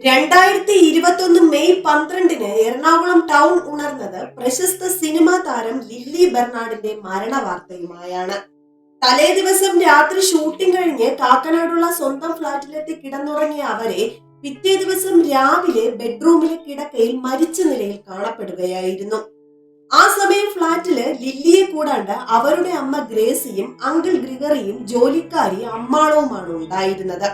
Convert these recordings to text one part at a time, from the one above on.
രണ്ടായിരത്തി ഇരുപത്തൊന്ന് മെയ് പന്ത്രണ്ടിന് എറണാകുളം ടൗൺ ഉണർന്നത് പ്രശസ്ത സിനിമാ താരം ലില്ലി ബെർണാഡിന്റെ മരണ വാർത്തയുമായാണ് തലേ ദിവസം രാത്രി ഷൂട്ടിംഗ് കഴിഞ്ഞ് കാക്കനാടുള്ള സ്വന്തം ഫ്ളാറ്റിലെത്തി കിടന്നുറങ്ങിയ അവരെ പിറ്റേ ദിവസം രാവിലെ ബെഡ്റൂമിലെ കിടക്കയിൽ മരിച്ച നിലയിൽ കാണപ്പെടുകയായിരുന്നു. ആ സമയം ഫ്ളാറ്റിൽ ലില്ലിയെ കൂടാണ്ട് അവരുടെ അമ്മ ഗ്രേസിയും അങ്കിൾ ഗ്രിഗറിയും ജോലിക്കാരി അമ്മാളവുമാണ് ഉണ്ടായിരുന്നത്.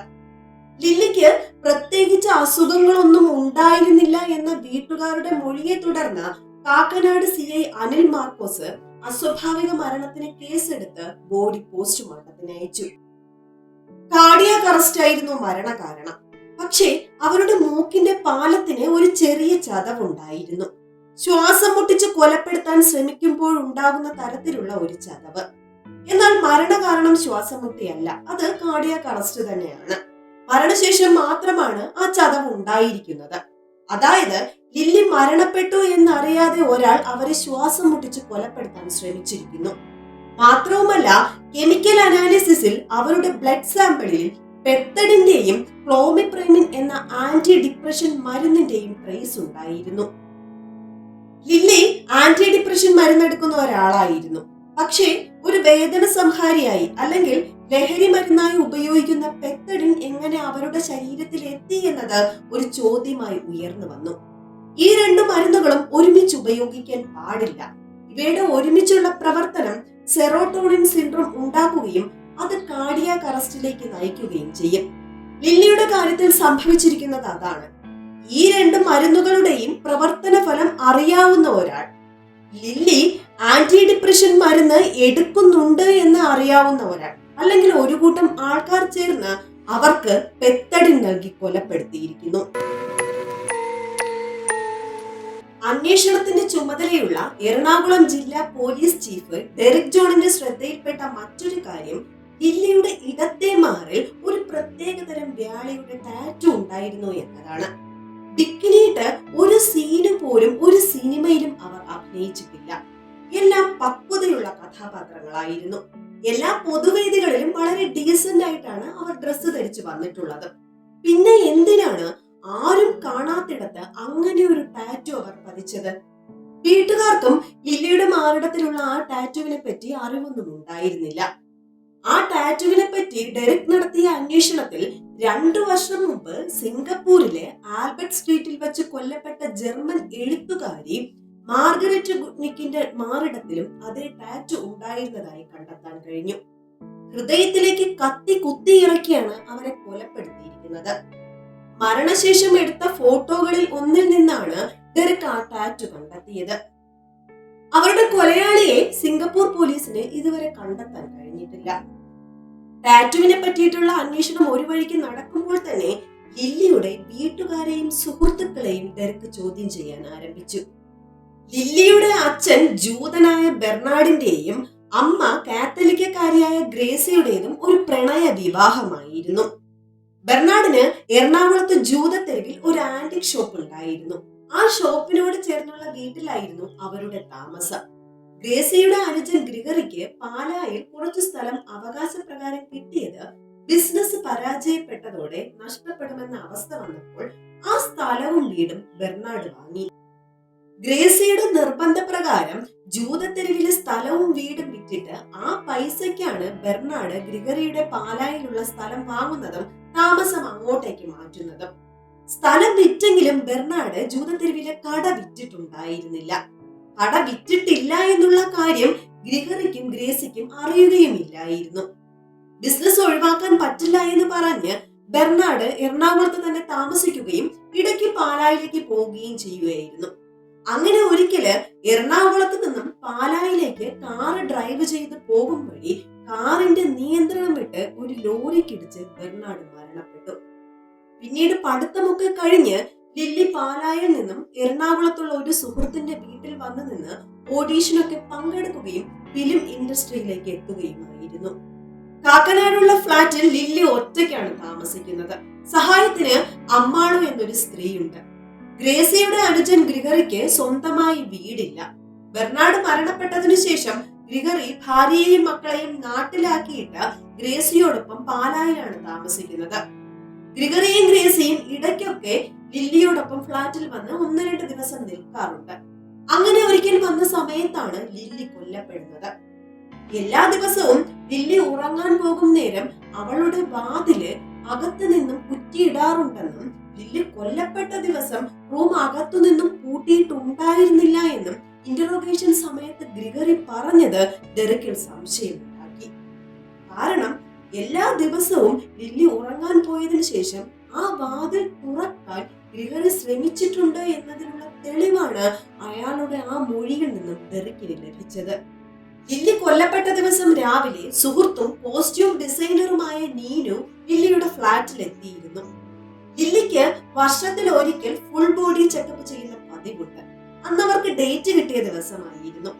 ലില്ലിക്ക് പ്രത്യേകിച്ച് അസുഖങ്ങളൊന്നും ഉണ്ടായിരുന്നില്ല എന്ന വീട്ടുകാരുടെ മൊഴിയെ തുടർന്ന് കാക്കനാട് സി ഐ അനിൽ മാർക്കോസ് അസ്വാഭാവിക മരണത്തിന് കേസെടുത്ത് ബോഡി പോസ്റ്റ്മോർട്ടത്തിന് അയച്ചു. കാർഡിയാക് അറസ്റ്റ് ആയിരുന്നു മരണകാരണം. പക്ഷേ അവരുടെ മൂക്കിന്റെ പാലത്തിന് ഒരു ചെറിയ ചതവുണ്ടായിരുന്നു. ശ്വാസം മുട്ടിച്ച് കൊലപ്പെടുത്താൻ ശ്രമിക്കുമ്പോഴുണ്ടാകുന്ന തരത്തിലുള്ള ഒരു ചതവ്. എന്നാൽ മരണകാരണം ശ്വാസം മുട്ടിയല്ല. അത് കാർഡിയാക് അറസ്റ്റ് തന്നെയാണ്. മരണശേഷം മാത്രമാണ് ആ ചതവ് ഉണ്ടായിരിക്കുന്നത്. അതായത് ലില്ലി മരണപ്പെട്ടു എന്നറിയാതെ ഒരാൾ അവരെ ശ്വാസം മുട്ടിച്ച് കൊലപ്പെടുത്താൻ ശ്രമിച്ചിരിക്കുന്നു. മാത്രവുമല്ല കെമിക്കൽ അനാലിസിസിൽ അവരുടെ ബ്ലഡ് സാമ്പിളിൽ പെത്തഡിന്റെയും ക്ലോമിപ്രൈമിൻ എന്ന ആന്റി ഡിപ്രഷൻ മരുന്നിന്റെയും ട്രേസ് ഉണ്ടായിരുന്നു. ലില്ലി ആന്റി ഡിപ്രഷൻ മരുന്നെടുക്കുന്ന ഒരാളായിരുന്നു. പക്ഷേ ഒരു വേദന സംഹാരിയായി അല്ലെങ്കിൽ ലഹരി മരുന്നായി ഉപയോഗിക്കുന്ന പെത്തഡിൻ എങ്ങനെ അവരുടെ ശരീരത്തിൽ എത്തി എന്നത് ഒരു ചോദ്യമായി ഉയർന്നു വന്നു. ഈ രണ്ട് മരുന്നുകളും ഒരുമിച്ച് ഉപയോഗിക്കാൻ പാടില്ല. ഇവയുടെ ഒരുമിച്ചുള്ള പ്രവർത്തനം സെറോട്ടോണിൻ സിൻഡ്രോം ഉണ്ടാക്കുകയും അത് കാർഡിയാക് അറസ്റ്റിലേക്ക് നയിക്കുകയും ചെയ്യും. ലില്ലിയുടെ കാര്യത്തിൽ സംഭവിച്ചിരിക്കുന്നത് അതാണ്. ഈ രണ്ട് മരുന്നുകളുടെയും പ്രവർത്തന ഫലം അറിയാവുന്ന ഒരാൾ ലില്ലി ആന്റി ഡിപ്രഷൻ മരുന്ന് എടുക്കുന്നുണ്ട് എന്ന് അറിയാവുന്ന ഒരാൾ അല്ലെങ്കിൽ ഒരു കൂട്ടം ആൾക്കാർ ചേർന്ന് അവർക്ക് പെത്തടി നൽകി കൊലപ്പെടുത്തിയിരിക്കുന്നു. അന്വേഷണത്തിന്റെ ചുമതലയുള്ള എറണാകുളം ജില്ലാ പോലീസ് ചീഫ് ഡെറിക് ജോണിന്റെ ശ്രദ്ധയിൽപ്പെട്ട മറ്റൊരു കാര്യം ജില്ലയുടെ ഇടത്തെ മാറിൽ ഒരു പ്രത്യേകതരം വ്യാളിയുടെ ടാറ്റു ഉണ്ടായിരുന്നു എന്നതാണ്. ഡിക്കിനിയിട്ട് ഒരു സീന് പോലും ഒരു സിനിമയിലും അവർ അഭിനയിച്ചിട്ടില്ല. എല്ലാം പക്വതയുള്ള കഥാപാത്രങ്ങളായിരുന്നു. എല്ലാ പൊതുവേദികളിലും വളരെ ഡീസന്റ് ആയിട്ടാണ് അവർ ഡ്രസ്സ് ധരിച്ചു വന്നിട്ടുള്ളത്. പിന്നെ എന്തിനാണ് ആരും കാണാത്തിടത്ത് അങ്ങനെ ഒരു ടാറ്റു അവർ പതിച്ചത്? വീട്ടുകാർക്കും ലില്ലിയുടെ മാറിടത്തിലുള്ള ആ ടാറ്റുവിനെ പറ്റി അറിവൊന്നും ഉണ്ടായിരുന്നില്ല. ആ ടാറ്റുവിനെ പറ്റി ഡെറിക് നടത്തിയ അന്വേഷണത്തിൽ രണ്ടു വർഷം മുമ്പ് സിംഗപ്പൂരിലെ ആൽബർട്ട് സ്ട്രീറ്റിൽ വെച്ച് കൊല്ലപ്പെട്ട ജർമ്മൻ എഴുത്തുകാരി മാർഗരറ്റ് ഗുഡ്നിക്കിന്റെ മാറിടത്തിലും അതേ ടാറ്റു ഉണ്ടായിരുന്നതായി കണ്ടെത്താൻ കഴിഞ്ഞു. ഹൃദയത്തിലേക്ക് കത്തി കുത്തിയിറക്കിയാണ് അവരെ കൊലപ്പെടുത്തിയിരിക്കുന്നത്. മരണശേഷം എടുത്ത ഫോട്ടോകളിൽ ഒന്നിൽ നിന്നാണ് ഡെറിക് ആ ടാറ്റു കണ്ടെത്തിയത്. അവരുടെ കൊലയാളിയെ സിംഗപ്പൂർ പോലീസിന് ഇതുവരെ കണ്ടെത്താൻ കഴിഞ്ഞിട്ടില്ല. ടാറ്റുവിനെ പറ്റിയിട്ടുള്ള അന്വേഷണം ഒരു വഴിക്ക് നടക്കുമ്പോൾ തന്നെ ലില്ലിയുടെ വീട്ടുകാരെയും സുഹൃത്തുക്കളെയും ഡെറിക് ചോദ്യം ചെയ്യാൻ ആരംഭിച്ചു. ലില്ലിയുടെ അച്ഛൻ ജൂതനായ ബെർണാഡിന്റെയും അമ്മ കാത്തലിക്കക്കാരിയായ ഗ്രേസിയുടേതും ഒരു പ്രണയ വിവാഹമായിരുന്നു. ബെർണാഡിന് എറണാകുളത്ത് ജൂതത്തെരുവിൽ ഒരു ആന്റിക് ഷോപ്പ് ഉണ്ടായിരുന്നു. ആ ഷോപ്പിനോട് ചേർന്നുള്ള വീട്ടിലായിരുന്നു അവരുടെ താമസം. ഗ്രേസിയുടെ അനുജൻ ഗ്രിഗറിക്ക് പാലായിൽ കുറച്ചു സ്ഥലം അവകാശപ്രകാരം കിട്ടിയത് ബിസിനസ് പരാജയപ്പെട്ടതോടെ നഷ്ടപ്പെടുമെന്ന അവസ്ഥ വന്നപ്പോൾ ആ സ്ഥലവും വീടും ബെർണാഡ് വാങ്ങി. ഗ്രേസിയുടെ നിർബന്ധപ്രകാരം ജൂതത്തെരുവിലെ സ്ഥലവും വീടും വിറ്റിട്ട് ആ പൈസയ്ക്കാണ് ബെർണാഡ് ഗ്രിഗറിയുടെ പാലായിലുള്ള സ്ഥലം വാങ്ങുന്നതും താമസം അങ്ങോട്ടേക്ക് മാറ്റുന്നതും. സ്ഥലം വിറ്റെങ്കിലും ബെർണാഡ് ജൂതത്തെരുവിലെ കട വിറ്റിട്ടുണ്ടായിരുന്നില്ല. കട വിറ്റിട്ടില്ല എന്നുള്ള കാര്യം ഗ്രിഗറിക്കും ഗ്രേസിക്കും അറിയുകയുമില്ലായിരുന്നു. ബിസിനസ് ഒഴിവാക്കാൻ പറ്റില്ല എന്ന് പറഞ്ഞ് ബെർണാഡ് എറണാകുളത്ത് തന്നെ താമസിക്കുകയും ഇടയ്ക്ക് പാലായിലേക്ക് പോവുകയും ചെയ്യുകയായിരുന്നു. അങ്ങനെ ഒരിക്കൽ എറണാകുളത്ത് നിന്നും പാലായിലേക്ക് കാറ് ഡ്രൈവ് ചെയ്ത് പോകും വഴി കാറിന്റെ നിയന്ത്രണം വിട്ട് ഒരു ലോറിക്കിടിച്ച് ബെർണാഡ് മരണപ്പെട്ടു. പിന്നീട് പഠിത്തമൊക്കെ കഴിഞ്ഞ് ലില്ലി പാലായിൽ നിന്നും എറണാകുളത്തുള്ള ഒരു സുഹൃത്തിന്റെ വീട്ടിൽ വന്നു നിന്ന് ഓഡീഷനൊക്കെ പങ്കെടുക്കുകയും ഫിലിം ഇൻഡസ്ട്രിയിലേക്ക് എത്തുകയുമായിരുന്നു. കാക്കനാടുള്ള ഫ്ളാറ്റിൽ ലില്ലി ഒറ്റയ്ക്കാണ് താമസിക്കുന്നത്. സഹായത്തിന് അമ്മാളു എന്നൊരു സ്ത്രീയുണ്ട്. ഗ്രേസിയുടെ അനുജൻ ഗ്രിഗറിക്ക് സ്വന്തമായി വീടില്ല. ബെർണാഡ് മരണപ്പെട്ടതിനു ശേഷം ഗ്രിഗറി ഭാര്യയെയും മക്കളെയും നാട്ടിലാക്കിയിട്ട് ഗ്രേസിയോടൊപ്പം പാലായിലാണ് താമസിക്കുന്നത്. ഗ്രിഗറിയും ഗ്രേസിയും ഇടയ്ക്കൊക്കെ ലില്ലിയോടൊപ്പം ഫ്ളാറ്റിൽ വന്ന് ഒന്ന് രണ്ട് ദിവസം നിൽക്കാറുണ്ട്. അങ്ങനെ ഒരിക്കൽ വന്ന സമയത്താണ് ലില്ലി കൊല്ലപ്പെടുന്നത്. എല്ലാ ദിവസവും ലില്ലി ഉറങ്ങാൻ പോകും നേരം അവളുടെ വാതിൽ അകത്തു നിന്നും കുറ്റിയിടാറുണ്ടെന്നും ലില്ലി കൊല്ലപ്പെട്ട ദിവസം റൂം അകത്തു നിന്നും പൂട്ടിയിട്ടുണ്ടായിരുന്നില്ല എന്നും ഇന്ററോഗേഷൻ സമയത്ത് ഗ്രിഗറി പറഞ്ഞത് ഡെറിക്കിൽ സംശയമുണ്ടാക്കി. കാരണം എല്ലാ ദിവസവും ലില്ലി ഉറങ്ങാൻ പോയതിനു ശേഷം ആ വാതിൽ തുറക്കാൻ ഗ്രിഗറി ശ്രമിച്ചിട്ടുണ്ട് എന്നതിനുള്ള തെളിവാണ് അയാളുടെ ആ മൊഴിയിൽ നിന്നും ഡെറിക്കിന് ലഭിച്ചത്. ലില്ലി കൊല്ലപ്പെട്ട ദിവസം രാവിലെ സുഹൃത്തും കോസ്റ്റ്യൂം ഡിസൈനറുമായ നീനു ലില്ലിയുടെ ഫ്ലാറ്റിൽ എത്തിയിരുന്നു ലില്ലിക്ക് വർഷത്തിൽ ഒരിക്കൽ ഫുൾ ബോഡി ചെക്കപ്പ് ചെയ്യുന്ന പതിവുണ്ട്. അന്ന് അവർക്ക് ഡേറ്റ് കിട്ടിയ ദിവസമായിരുന്നു.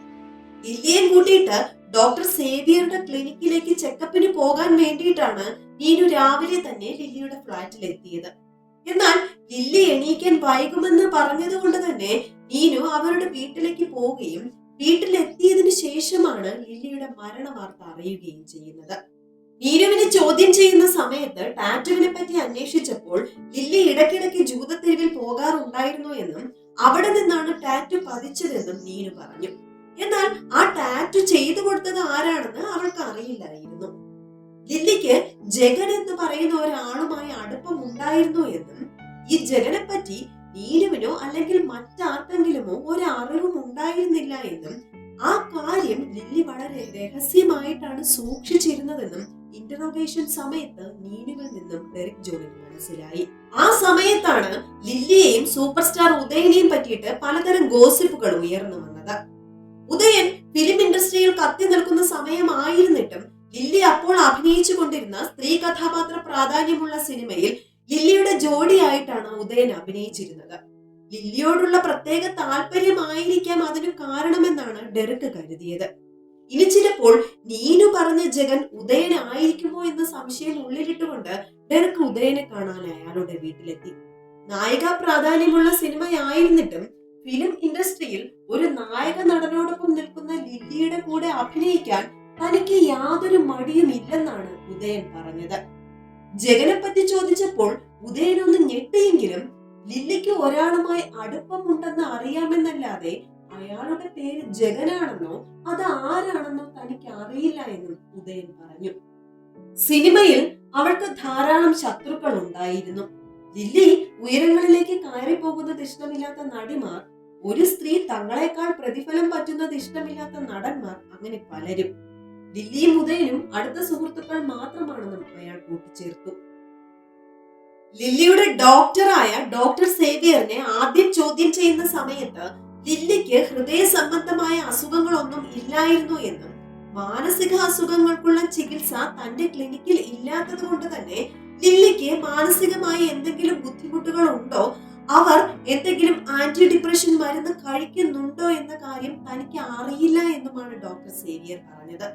ലില്ലിയെ കൂട്ടിയിട്ട് ഡോക്ടർ സേവിയറുടെ ക്ലിനിക്കിലേക്ക് ചെക്കപ്പിന് പോകാൻ വേണ്ടിയിട്ടാണ് നീനു രാവിലെ തന്നെ ലില്ലിയുടെ ഫ്ലാറ്റിൽ എത്തിയത്. എന്നാൽ ലില്ലി എണീക്കാൻ വൈകുമെന്ന് പറഞ്ഞതുകൊണ്ട് തന്നെ നീനു അവരുടെ വീട്ടിലേക്ക് പോവുകയും വീട്ടിലെത്തിയതിനു ശേഷമാണ് ലില്ലിയുടെ മരണ വാർത്ത അറിയുകയും ചെയ്യുന്നത്. നീനുവിനെ ചോദ്യം ചെയ്യുന്ന സമയത്ത് ടാറ്റുവിനെ പറ്റി അന്വേഷിച്ചപ്പോൾ ലില്ലി ഇടയ്ക്കിടയ്ക്ക് ജൂതത്തെരുവിൽ പോകാറുണ്ടായിരുന്നു എന്നും അവിടെ നിന്നാണ് ടാറ്റു പതിച്ചതെന്നും നീനു പറഞ്ഞു. എന്നാൽ ആ ടാറ്റു ചെയ്തു കൊടുത്തത് ആരാണെന്ന് അവൾക്ക് അറിയില്ലായിരുന്നു. ലില്ലിക്ക് ജഗൻ എന്ന് പറയുന്ന ഒരാളുമായി അടുപ്പം ഉണ്ടായിരുന്നു എന്നും ഈ ജഗനെ പറ്റി നീനുവിനോ അല്ലെങ്കിൽ മറ്റാർക്കെങ്കിലുമോ ഒരറിവും ഉണ്ടായിരുന്നില്ല എന്നും ആ കാര്യം ലില്ലി വളരെ രഹസ്യമായിട്ടാണ് സൂക്ഷിച്ചിരുന്നതെന്നും ഇന്ററോഗേഷൻ സമയത്ത് നീനുവിൽ നിന്നും ഡെറിക് ജോണിന് മനസ്സിലായി. ആ സമയത്താണ് ലില്ലിയെയും സൂപ്പർ സ്റ്റാർ ഉദയനെയും പറ്റിയിട്ട് പലതരം ഗോസിപ്പുകൾ ഉയർന്നു വന്നത്. ഉദയൻ ഫിലിം ഇൻഡസ്ട്രിയിൽ കത്തി നിൽക്കുന്ന സമയമായിരുന്നിട്ടും ലില്ലി അപ്പോൾ അഭിനയിച്ചു കൊണ്ടിരുന്ന സ്ത്രീ കഥാപാത്ര പ്രാധാന്യമുള്ള സിനിമയിൽ ലില്ലിയുടെ ജോഡിയായിട്ടാണ് ഉദയൻ അഭിനയിച്ചിരുന്നത്. ലില്ലിയോടുള്ള പ്രത്യേക താല്പര്യമായിരിക്കാം അതിനു കാരണമെന്നാണ് ഡെറിക്ക് കരുതിയത്. ഇനി ചിലപ്പോൾ നീനു പറഞ്ഞ ജഗൻ ഉദയനായിരിക്കുമോ എന്ന സംശയം ഉള്ളിലിട്ടുകൊണ്ട് ഡെറക്ക് ഉദയനെ കാണാൻ അയാളുടെ വീട്ടിലെത്തി. നായിക പ്രാധാന്യമുള്ള സിനിമയായിരുന്നിട്ടും ഫിലിം ഇൻഡസ്ട്രിയിൽ ഒരു നായക നടനോടൊപ്പം നിൽക്കുന്ന ലില്ലിയുടെ കൂടെ അഭിനയിക്കാൻ തനിക്ക് യാതൊരു മടിയും ഇല്ലെന്നാണ് ഉദയൻ പറഞ്ഞത്. ജഗനെ പറ്റി ചോദിച്ചപ്പോൾ ഉദയൻ ഒന്ന് ഞെട്ടിയെങ്കിലും ലില്ലിക്ക് ഒരാളുമായി അടുപ്പമുണ്ടെന്ന് അറിയാമെന്നല്ലാതെ അയാളുടെ പേര് ജഗനാണെന്നോ അത് ആരാണെന്നോ തനിക്ക് അറിയില്ല എന്നും ഉദയൻ പറഞ്ഞു. സിനിമയിൽ അവൾക്ക് ധാരാളം ശത്രുക്കൾ ഉണ്ടായിരുന്നു. ലില്ലി ഉയരങ്ങളിലേക്ക് കയറി പോകുന്നത് ഇഷ്ടമില്ലാത്ത നടിമാർ ഒരു സ്ത്രീ തങ്ങളെക്കാൾ പ്രതിഫലം പറ്റുന്നത് ഇഷ്ടമില്ലാത്ത നടന്മാർ അങ്ങനെ പലരും. ലില്ലിയും ഉദയനും അടുത്ത സുഹൃത്തുക്കൾ മാത്രമാണെന്നും അയാൾ കൂട്ടിച്ചേർത്തു. ലില്ലിയുടെ ഡോക്ടറായ ഡോക്ടർ സേവിയറിനെ ആദ്യം ചോദ്യം ചെയ്യുന്ന സമയത്ത് ലില്ലിക്ക് ഹൃദയ സംബന്ധമായ അസുഖങ്ങളൊന്നും ഇല്ലായിരുന്നു എന്നും മാനസിക അസുഖങ്ങൾക്കുള്ള ചികിത്സ തന്റെ ക്ലിനിക്കിൽ ഇല്ലാത്തത് കൊണ്ട് തന്നെ ദില്ലിക്ക് മാനസികമായി എന്തെങ്കിലും ബുദ്ധിമുട്ടുകൾ ഉണ്ടോ അവർ എന്തെങ്കിലും ആന്റി ഡിപ്രഷൻ മരുന്ന് കഴിക്കുന്നുണ്ടോ എന്ന കാര്യം തനിക്ക് അറിയില്ല എന്നുമാണ് ഡോക്ടർ സേവിയർ പറഞ്ഞത്.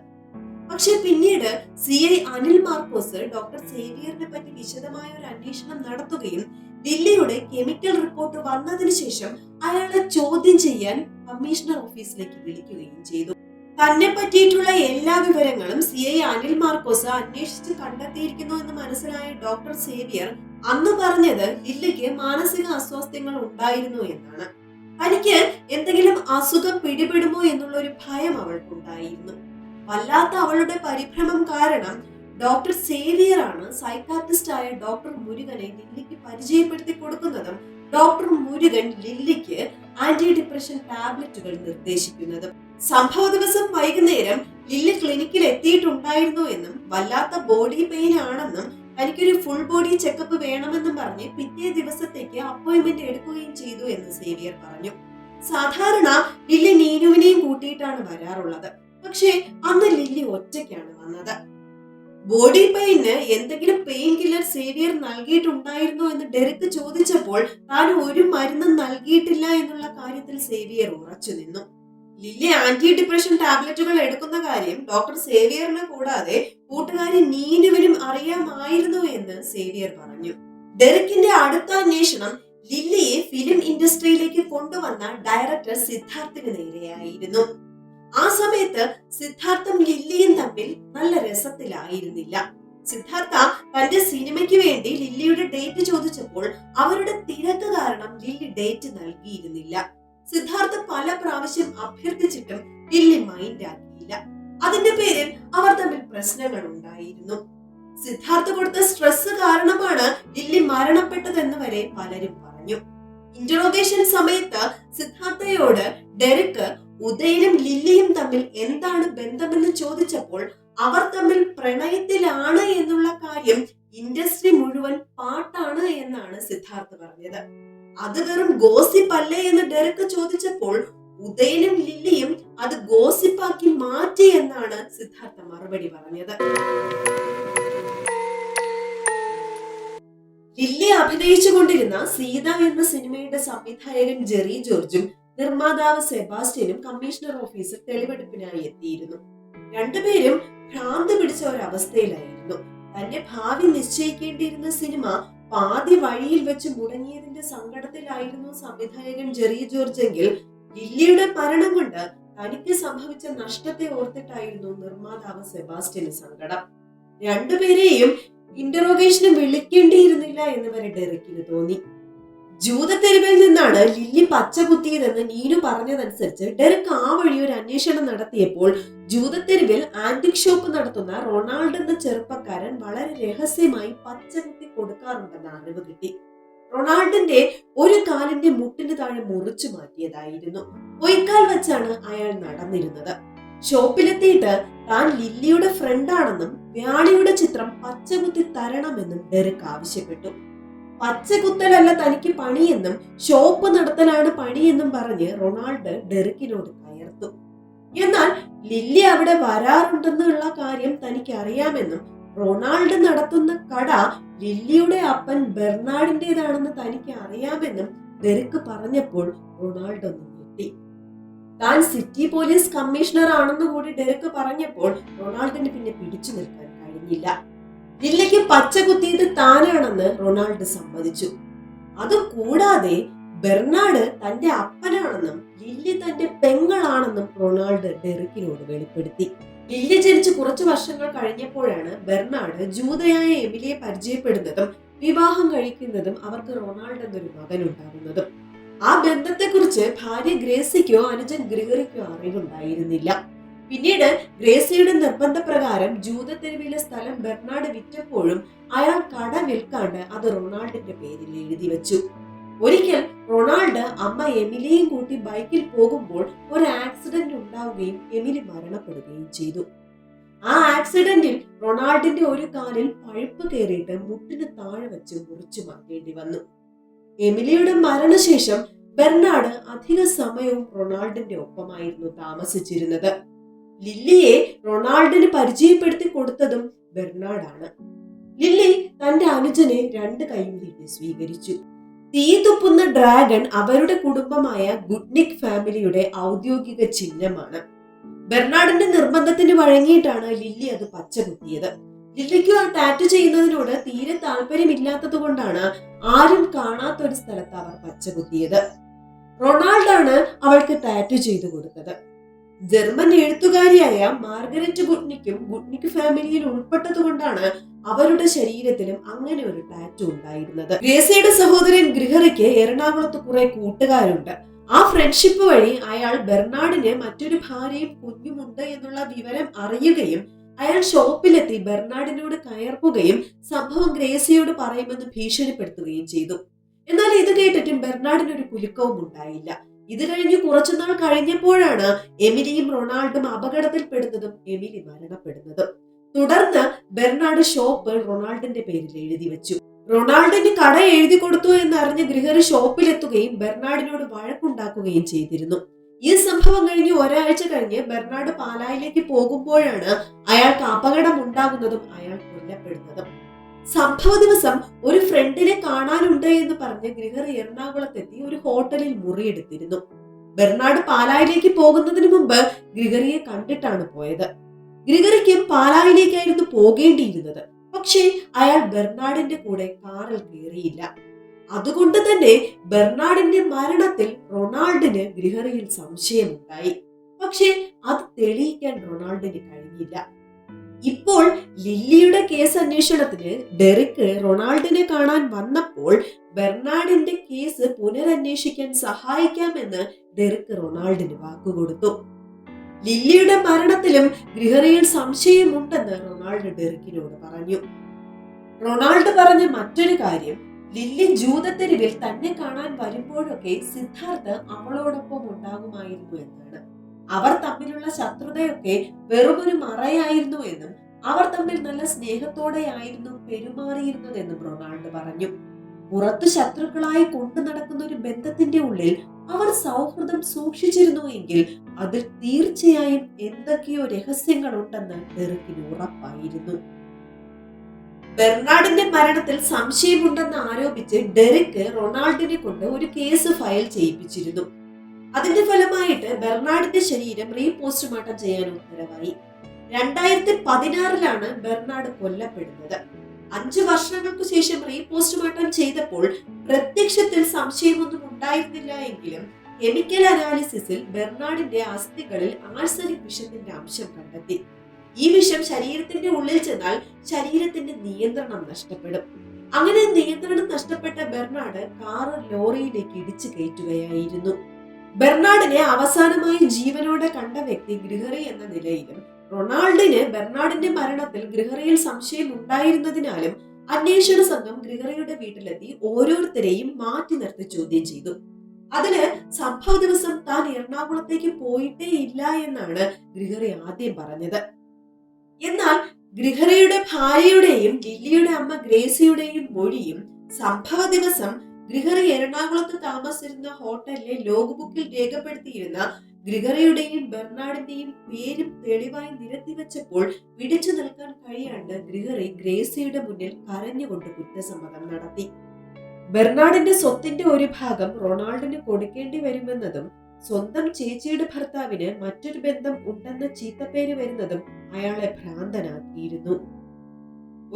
പക്ഷെ പിന്നീട് C I Anil Markose doctor സേവിയറിനെ പറ്റി വിശദമായ ഒരു അന്വേഷണം നടത്തുകയും ദില്ലിയുടെ കെമിക്കൽ റിപ്പോർട്ട് വന്നതിന് ശേഷം അയാളെ ചോദ്യം ചെയ്യാൻ കമ്മീഷണർ ഓഫീസിലേക്ക് വിളിക്കുകയും ചെയ്തു. തന്നെ പറ്റിയിട്ടുള്ള എല്ലാ വിവരങ്ങളും സി ഐ അനിൽ മാർക്കോസ് അന്വേഷിച്ച് കണ്ടെത്തിയിരിക്കുന്നു എന്ന് മനസ്സിലായ ഡോക്ടർ സേവിയർ അന്ന് പറഞ്ഞത് ലില്ലയ്ക്ക് മാനസിക അസ്വാസ്ഥ്യങ്ങൾ ഉണ്ടായിരുന്നു എന്നാണ്. തനിക്ക് എന്തെങ്കിലും അസുഖം പിടിപെടുമോ എന്നുള്ള ഒരു ഭയം അവൾക്കുണ്ടായിരുന്നു. വല്ലാത്ത അവളുടെ പരിഭ്രമം കാരണം ഡോക്ടർ സേവിയർ ആണ് ആയ ഡോക്ടർ മുരുകനെ ലില്ലിക്ക് പരിചയപ്പെടുത്തി കൊടുക്കുന്നതും ഡോക്ടർ മുരുകൻ ലില്ലിക്ക് ആന്റി ഡിപ്രഷൻ ടാബ്ലറ്റുകൾ നിർദ്ദേശിക്കുന്നതും. സംഭവ ദിവസം വൈകുന്നേരം ലില്ലി ക്ലിനിക്കിൽ എത്തിയിട്ടുണ്ടായിരുന്നു എന്നും വല്ലാത്ത ബോഡി പെയിൻ ആണെന്നും തനിക്കൊരു ഫുൾ ബോഡി ചെക്കപ്പ് വേണമെന്നും പറഞ്ഞ് പിറ്റേ ദിവസത്തേക്ക് അപ്പോയിന്റ്മെന്റ് എടുക്കുകയും ചെയ്തു എന്ന് സേവിയർ പറഞ്ഞു. സാധാരണ ലില്ലി നീനുവിനെയും കൂട്ടിയിട്ടാണ് വരാറുള്ളത്. പക്ഷേ അന്ന് ലില്ലി ഒറ്റയ്ക്കാണ് വന്നത്. ബോഡി പെയിന് എന്തെങ്കിലും പെയിൻ കില്ലർ സേവിയർ നൽകിയിട്ടുണ്ടായിരുന്നോ എന്ന് ഡെറിക്ക് ചോദിച്ചപ്പോൾ താൻ ഒരു മരുന്നും നൽകിയിട്ടില്ല എന്നുള്ള കാര്യത്തിൽ സേവിയർ ഉറച്ചു നിന്നു. ലില്ലി ആന്റി ഡിപ്രഷൻ ടാബ്ലറ്റുകൾ എടുക്കുന്ന കാര്യം ഡോക്ടർ സേവിയറിനെ കൂടാതെ കൂട്ടുകാരി നീനുവിനും അറിയാമായിരുന്നു എന്ന് സേവിയർ പറഞ്ഞു. ഡെറിക്കിന്റെ അടുത്ത അന്വേഷണം ലില്ലിയെ ഫിലിം ഇൻഡസ്ട്രിയിലേക്ക് കൊണ്ടുവന്ന ഡയറക്ടർ സിദ്ധാർത്ഥിന് നേരെയായിരുന്നു. ആ സമയത്ത് സിദ്ധാർത്ഥം ലില്ലിയും തമ്മിൽ നല്ല രസത്തിലായിരുന്നില്ല. സിദ്ധാർത്ഥ തന്റെ സിനിമയ്ക്ക് വേണ്ടി ലില്ലിയുടെ ഡേറ്റ് ചോദിച്ചപ്പോൾ അവരുടെ തിരക്ക് കാരണം ലില്ലി ഡേറ്റ് നൽകിയിരുന്നില്ല. സിദ്ധാർത്ഥ പല പ്രാവശ്യം അഭ്യർത്ഥിച്ചിട്ടും ലില്ലി മൈൻഡ് ആക്കിയില്ല. അതിന്റെ പേരിൽ അവർ തമ്മിൽ പ്രശ്നങ്ങൾ ഉണ്ടായിരുന്നു. സിദ്ധാർത്ഥ കൊടുത്ത സ്ട്രെസ് കാരണമാണ് ലില്ലി മരണപ്പെട്ടതെന്ന് വരെ പലരും പറഞ്ഞു. ഇന്ററോഗേഷൻ സമയത്ത് സിദ്ധാർത്ഥയോട് ഡെറിക്ക് ഉദയനും ലില്ലിയും തമ്മിൽ എന്താണ് ബന്ധമെന്ന് ചോദിച്ചപ്പോൾ അവർ തമ്മിൽ പ്രണയത്തിലാണ് എന്നുള്ള കാര്യം ഇൻഡസ്ട്രി മുഴുവൻ പാട്ടാണ് എന്നാണ് സിദ്ധാർത്ഥ് പറഞ്ഞത്. അത് വെറും ഗോസിപ്പ് അല്ലേ എന്ന് ഡെറക്ക് ചോദിച്ചപ്പോൾ ഉദയനും ലില്ലിയും അത് ഗോസിപ്പാക്കി മാറ്റി എന്നാണ് സിദ്ധാർത്ഥ മറുപടി പറഞ്ഞത്. ലില്ലി അഭിനയിച്ചുകൊണ്ടിരുന്ന സീത എന്ന സിനിമയുടെ സംവിധായകൻ ജെറി ജോർജും നിർമ്മാതാവ് സെബാസ്റ്റ്യനും കമ്മീഷണർ ഓഫീസർ തെളിവെടുപ്പിനായി എത്തിയിരുന്നു. രണ്ടുപേരും ഭ്രാന്ത് പിടിച്ച ഒരവസ്ഥയിലായിരുന്നു. തന്റെ ഭാവി നിശ്ചയിക്കേണ്ടിയിരുന്ന സിനിമ പാതി വഴിയിൽ വെച്ച് മുടങ്ങിയതിന്റെ സങ്കടത്തിലായിരുന്നു സംവിധായകൻ ജെറി ജോർജ് എങ്കിൽ ലില്ലിയുടെ മരണം കൊണ്ട് തനിക്ക് സംഭവിച്ച നഷ്ടത്തെ ഓർത്തിട്ടായിരുന്നു നിർമ്മാതാവ് സെബാസ്റ്റ്യന് സങ്കടം. രണ്ടുപേരെയും ഇന്ററോഗേഷന് വിളിക്കേണ്ടിയിരുന്നില്ല എന്ന് വരെ ഡെറിക്കിന് തോന്നി. ജൂതത്തെരുവിൽ നിന്നാണ് ലില്ലി പച്ച കുത്തിയതെന്ന് നീനു പറഞ്ഞതനുസരിച്ച് ഡെറിക് ആ വഴി ഒരു അന്വേഷണം നടത്തിയപ്പോൾ ജൂതത്തെരുവിൽ ആന്റിക് ഷോപ്പ് നടത്തുന്ന റൊണാൾഡ് എന്ന ചെറുപ്പക്കാരൻ വളരെ രഹസ്യമായി പച്ച കുത്തി കൊടുക്കാറുണ്ടെന്ന് അറിവ് കിട്ടി. റൊണാൾഡിന്റെ ഒരു കാലിന്റെ മുട്ടിന് താഴെ മുറിച്ചു മാറ്റിയതായിരുന്നു. പൊയ്ക്കാൽ വെച്ചാണ് അയാൾ നടന്നിരുന്നത്. ഷോപ്പിലെത്തിയിട്ട് താൻ ലില്ലിയുടെ ഫ്രണ്ടാണെന്നും വ്യാളിയുടെ ചിത്രം പച്ചകുത്തി തരണമെന്നും ഡെറിക് ആവശ്യപ്പെട്ടു. പച്ചകുത്തലല്ല തനിക്ക് പണിയെന്നും ഷോപ്പ് നടത്തലാണ് പണിയെന്നും പറഞ്ഞ് റൊണാൾഡ് ഡെറിക്കിനോട് കയർത്തു. എന്നാൽ ലില്ലി അവിടെ വരാറുണ്ടെന്നുള്ള കാര്യം തനിക്ക് അറിയാമെന്നും റൊണാൾഡ് നടത്തുന്ന കട ലില്ലിയുടെ അപ്പൻ ബെർണാഡിന്റേതാണെന്ന് തനിക്ക് അറിയാമെന്നും ഡെറിക്ക് പറഞ്ഞപ്പോൾ റൊണാൾഡ് ഒന്ന് ഞെട്ടി. താൻ സിറ്റി പോലീസ് കമ്മീഷണർ ആണെന്ന് കൂടി ഡെറിക്ക് പറഞ്ഞപ്പോൾ റൊണാൾഡിന് പിന്നെ പിടിച്ചു നിൽക്കാൻ കഴിഞ്ഞില്ല. ലില്ലയ്ക്ക് പച്ച കുത്തിയത് താനാണെന്ന് റൊണാൾഡ് സമ്മതിച്ചു. അതുകൂടാതെ ബെർണാഡ് തന്റെ അപ്പനാണെന്നും ലില്ലി തന്റെ പെങ്ങളാണെന്നും റൊണാൾഡ് ഡെറിക്കിനോട് വെളിപ്പെടുത്തി. ലില്ലി ജനിച്ച് കുറച്ചു വർഷങ്ങൾ കഴിഞ്ഞപ്പോഴാണ് ബെർണാഡ് ജൂതയായ എമിലിയെ പരിചയപ്പെടുന്നതും വിവാഹം കഴിക്കുന്നതും അവർക്ക് റൊണാൾഡ് എന്നൊരു മകൻ ഉണ്ടാകുന്നതും. ആ ബന്ധത്തെക്കുറിച്ച് ഭാര്യ ഗ്രേസിക്കോ അനുജൻ ഗ്രിഗറിക്കോ അറിവുണ്ടായിരുന്നില്ല. പിന്നീട് ഗ്രേസിയുടെ നിർബന്ധപ്രകാരം ജൂതത്തെരുവിലെ സ്ഥലം ബെർണാഡ് വിറ്റപ്പോഴും അയാൾ കട വിൽക്കാണ്ട് അത് റൊണാൾഡിന്റെ പേരിൽ എഴുതി വെച്ചു. ഒരിക്കൽ റൊണാൾഡ് അമ്മ എമിലിയും കൂട്ടി ബൈക്കിൽ പോകുമ്പോൾ ഒരു ആക്സിഡന്റ് ഉണ്ടാവുകയും എമിലി മരണപ്പെടുകയും ചെയ്തു. ആ ആക്സിഡന്റിൽ റൊണാൾഡിന്റെ ഒരു കാലിൽ പഴുപ്പ് കയറിയിട്ട് മുട്ടിന് താഴെ വെച്ച് മുറിച്ചു മാറ്റേണ്ടി വന്നു. എമിലിയുടെ മരണശേഷം ബെർണാഡ് അധിക സമയവും റൊണാൾഡിന്റെ ഒപ്പമായിരുന്നു താമസിച്ചിരുന്നത്. ലില്ലിയെ റൊണാൾഡിന് പരിചയപ്പെടുത്തി കൊടുത്തതും ബെർണാഡാണ്. ലില്ലി തന്റെ അനുജനെ രണ്ട് കൈയും നീട്ടി സ്വീകരിച്ചു. തീ തുപ്പുന്ന ഡ്രാഗൺ അവരുടെ കുടുംബമായ ഗുഡ്നിക് ഫാമിലിയുടെ ഔദ്യോഗിക ചിഹ്നമാണ്. ബെർണാഡിന്റെ നിർബന്ധത്തിന് വഴങ്ങിയിട്ടാണ് ലില്ലി അത് പച്ചകുത്തിയത്. ലില്ലിക്ക് ടാറ്റു ചെയ്യുന്നതിനോട് തീരെ താല്പര്യമില്ലാത്തത് കൊണ്ടാണ് ആരും കാണാത്ത ഒരു സ്ഥലത്ത് അവർ പച്ചകുത്തിയത്. റൊണാൾഡാണ് അവൾക്ക് ടാറ്റു ചെയ്തു കൊടുത്തത്. ജർമ്മൻ എഴുത്തുകാരിയായ മാർഗരറ്റ് ഗുഡ്നിക്കും ഗുഡ്നിക്ക് ഫാമിലിയിൽ ഉൾപ്പെട്ടതുകൊണ്ടാണ് അവരുടെ ശരീരത്തിലും അങ്ങനെ ഒരു ടാറ്റു ഉണ്ടായിരുന്നത്. ഗ്രേസയുടെ സഹോദരൻ ഗ്രിഹറിക്ക് എറണാകുളത്ത് കുറെ കൂട്ടുകാരുണ്ട്. ആ ഫ്രണ്ട്ഷിപ്പ് വഴി അയാൾ ബെർണാഡിന് മറ്റൊരു ഭാര്യയും കുഞ്ഞുമുണ്ട് എന്നുള്ള വിവരം അറിയുകയും അയാൾ ഷോപ്പിലെത്തി ബെർണാഡിനോട് കയർപ്പുകയും സംഭവം ഗ്രേസിയോട് പറയുമെന്ന് ഭീഷണിപ്പെടുത്തുകയും ചെയ്തു. എന്നാൽ ഇത് കേട്ടിട്ടും ബെർണാഡിന് ഒരു കുലുക്കവും ഉണ്ടായില്ല. ഇത് കഴിഞ്ഞ് കുറച്ചുനാൾ കഴിഞ്ഞപ്പോഴാണ് എമിലിയും റൊണാൾഡും അപകടത്തിൽപ്പെടുന്നതും എമിലി മരണപ്പെടുന്നതും. തുടർന്ന് ബെർണാഡ് ഷോപ്പ് റൊണാൾഡിന്റെ പേരിൽ എഴുതി വെച്ചു. റൊണാൾഡിന് കട എഴുതി കൊടുത്തു എന്നറിഞ്ഞ് ഗൃഹര് ഷോപ്പിലെത്തുകയും ബെർണാഡിനോട് വഴക്കുണ്ടാക്കുകയും ചെയ്തിരുന്നു. ഈ സംഭവം കഴിഞ്ഞ് ഒരാഴ്ച കഴിഞ്ഞ് ബെർണാഡ് പാലായിലേക്ക് പോകുമ്പോഴാണ് അയാൾക്ക് അപകടം ഉണ്ടാകുന്നതും അയാൾ കൊല്ലപ്പെടുന്നതും. സംഭവ ദിവസം ഒരു ഫ്രണ്ടിനെ കാണാനുണ്ട് എന്ന് പറഞ്ഞ് ഗ്രിഹറി എറണാകുളത്തെത്തി ഒരു ഹോട്ടലിൽ മുറിയെടുത്തിരുന്നു. ബെർണാഡ് പാലായിലേക്ക് പോകുന്നതിന് മുമ്പ് ഗ്രിഗറിയെ കണ്ടിട്ടാണ് പോയത്. ഗ്രിഗറിക്കും പാലായിലേക്കായിരുന്നു പോകേണ്ടിയിരുന്നത്. പക്ഷേ അയാൾ ബെർണാഡിന്റെ കൂടെ കാറിൽ കയറിയില്ല. അതുകൊണ്ട് തന്നെ ബെർണാഡിന്റെ മരണത്തിൽ റൊണാൾഡിന് ഗ്രിഹറിയിൽ സംശയമുണ്ടായി. പക്ഷേ അത് തെളിയിക്കാൻ റൊണാൾഡിന് കഴിഞ്ഞില്ല. ഇപ്പോൾ ലില്ലിയുടെ കേസ് അന്വേഷണത്തിന് ഡെറിക്ക് റൊണാൾഡിനെ കാണാൻ വന്നപ്പോൾ ബെർണാഡിന്റെ കേസ് പുനരന്വേഷിക്കാൻ സഹായിക്കാമെന്ന് ഡെറിക്ക് റൊണാൾഡിന് വാക്കുകൊടുത്തു. ലില്ലിയുടെ മരണത്തിലും ഗൃഹറിയിൽ സംശയമുണ്ടെന്ന് റൊണാൾഡ് ഡെറിക്കിനോട് പറഞ്ഞു. റൊണാൾഡ് പറഞ്ഞ മറ്റൊരു കാര്യം ലില്ലി ജൂതത്തെരുവിൽ തന്നെ കാണാൻ വരുമ്പോഴൊക്കെ സിദ്ധാർത്ഥ് അവളോടൊപ്പം ഉണ്ടാകുമായിരുന്നു എന്നാണ്. അവർ തമ്മിലുള്ള ശത്രുതയൊക്കെ വെറുമൊരു മറയായിരുന്നു എന്നും അവർ തമ്മിൽ നല്ല സ്നേഹത്തോടെയായിരുന്നു പെരുമാറിയിരുന്നതെന്നും റൊണാൾഡ് പറഞ്ഞു. പുറത്തു ശത്രുക്കളായി കൊണ്ടു നടക്കുന്ന ഒരു ബന്ധത്തിന്റെ ഉള്ളിൽ അവർ സൗഹൃദം സൂക്ഷിച്ചിരുന്നു എങ്കിൽ അതിൽ തീർച്ചയായും എന്തൊക്കെയോ രഹസ്യങ്ങളുണ്ടെന്ന് ഡെറിക്കിന് ഉറപ്പായിരുന്നു. ബെർണാഡിന്റെ മരണത്തിൽ സംശയമുണ്ടെന്ന് ആരോപിച്ച് ഡെറിക്ക് റൊണാൾഡിനെ കൊണ്ട് ഒരു കേസ് ഫയൽ ചെയ്യിപ്പിച്ചിരുന്നു. അതിന്റെ ഫലമായിട്ട് ബെർണാഡിന്റെ ശരീരം റീപോസ്റ്റ്മോർട്ടം ചെയ്യാൻ ഉത്തരവായി. രണ്ടായിരത്തി പതിനാറിലാണ് ബെർണാഡ് കൊല്ലപ്പെടുന്നത്. അഞ്ചു വർഷങ്ങൾക്ക് ശേഷം റീപോസ്റ്റ്മോർട്ടം ചെയ്തപ്പോൾ പ്രത്യക്ഷത്തിൽ സംശയമൊന്നും ഉണ്ടായിരുന്നില്ല എങ്കിലും കെമിക്കൽ അനാലിസിസിൽ ബെർണാഡിന്റെ അസ്ഥികളിൽ ആഴ്സനിക് വിഷത്തിന്റെ അംശം കണ്ടെത്തി. ഈ വിഷം ശരീരത്തിന്റെ ഉള്ളിൽ ചെന്നാൽ ശരീരത്തിന്റെ നിയന്ത്രണം നഷ്ടപ്പെടും. അങ്ങനെ നിയന്ത്രണം നഷ്ടപ്പെട്ട ബെർണാഡ് കാറ് ലോറിയിലേക്ക് ഇടിച്ചു കയറ്റുകയായിരുന്നു. ബെർണാഡിനെ അവസാനമായി ജീവനോടെ കണ്ട വ്യക്തി ഗ്രിഹറി എന്ന നിലയിലും റൊണാൾഡിന് ബെർണാഡിന്റെ മരണത്തിൽ ഗ്രിഹറിയിൽ സംശയം ഉണ്ടായിരുന്നതിനാലും അന്വേഷണ സംഘം ഗ്രിഹറിയുടെ വീട്ടിലെത്തി ഓരോരുത്തരെയും മാറ്റി നിർത്തി ചോദ്യം ചെയ്തു. അതിൽ സംഭവ ദിവസം താൻ എറണാകുളത്തേക്ക് പോയിട്ടേ ഇല്ല എന്നാണ് ഗ്രിഹറി ആദ്യം പറഞ്ഞത്. എന്നാൽ ഗ്രിഹറിയുടെ ഭാര്യയുടെയും ഗില്ലിയുടെ അമ്മ ഗ്രേസിയുടെയും മൊഴിയും സംഭവ ദിവസം ഗ്രിഹറി എറണാകുളത്ത് താമസിച്ചിരുന്ന ഹോട്ടലിലെ ലോഗ് ബുക്കിൽ രേഖപ്പെടുത്തിയിരുന്ന ഗ്രിഗറിയുടെയും ബെർണാഡിന്റെയും പേരും തെളിവായി നിരത്തി വെച്ചപ്പോൾ പിടിച്ചു നിൽക്കാൻ കഴിയാണ്ട് ഗ്രിഗറി ഗ്രേസിയുടെ മുന്നിൽ കരഞ്ഞുകൊണ്ട് കുറ്റസമ്മതം നടത്തി. ബെർണാഡിന്റെ സ്വത്തിന്റെ ഒരു ഭാഗം റൊണാൾഡിന് കൊടുക്കേണ്ടി വരുമെന്നതും സ്വന്തം ചേച്ചിയുടെ ഭർത്താവിന് മറ്റൊരു ബന്ധം ഉണ്ടെന്ന ചീത്തപ്പേര് വരുന്നതും അയാളെ ഭ്രാന്തനാക്കിയിരുന്നു.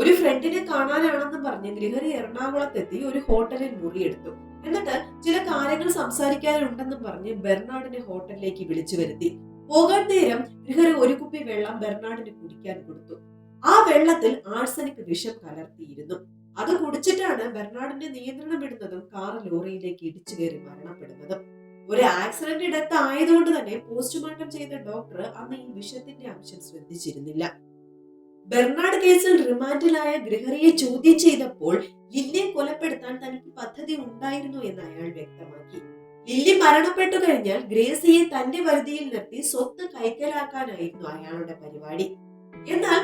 ഒരു ഫ്രണ്ടിനെ കാണാനാണെന്ന് പറഞ്ഞ് ഗ്രിഹരി എറണാകുളത്തെത്തി ഒരു ഹോട്ടലിൽ മുറിയെടുത്തു. എന്നിട്ട് ചില കാര്യങ്ങൾ സംസാരിക്കാനുണ്ടെന്നും പറഞ്ഞ് ബെർണാഡിനെ ഹോട്ടലിലേക്ക് വിളിച്ചു വരുത്തി. പോകാൻ നേരം ഗ്രിഹരി ഒരു കുപ്പി വെള്ളം ബെർണാഡിന് കുടിക്കാൻ കൊടുത്തു. ആ വെള്ളത്തിൽ ആഴ്സനിക് വിഷം കലർത്തിയിരുന്നു. അത് കുടിച്ചിട്ടാണ് ബെർണാഡിന്റെ നിയന്ത്രണം വിടുന്നതും കാർ ലോറിയിലേക്ക് ഇടിച്ചു കയറി മരണപ്പെടുന്നതും. ഒരു ആക്സിഡന്റ് ഇടത്ത് ആയതുകൊണ്ട് തന്നെ പോസ്റ്റ്മോർട്ടം ചെയ്ത ഡോക്ടർ അന്ന് ഈ വിഷത്തിന്റെ അംശം ശ്രദ്ധിച്ചിരുന്നില്ല. ബെർണാഡ് കേസിൽ റിമാൻഡിലായ ഗ്രഹറിയെ ചോദ്യം ചെയ്തപ്പോൾ ലില്ലിയെ കൊലപ്പെടുത്താൻ തനിക്ക് പദ്ധതി ഉണ്ടായിരുന്നു എന്ന് അയാൾ വ്യക്തമാക്കി. ലില്ലി മരണപ്പെട്ടു കഴിഞ്ഞാൽ ഗ്രേസിയെ തന്റെ പരിധിയിൽ നിർത്തി സ്വത്ത് കൈക്കലാക്കാനായിരുന്നു അയാളുടെ പരിപാടി. എന്നാൽ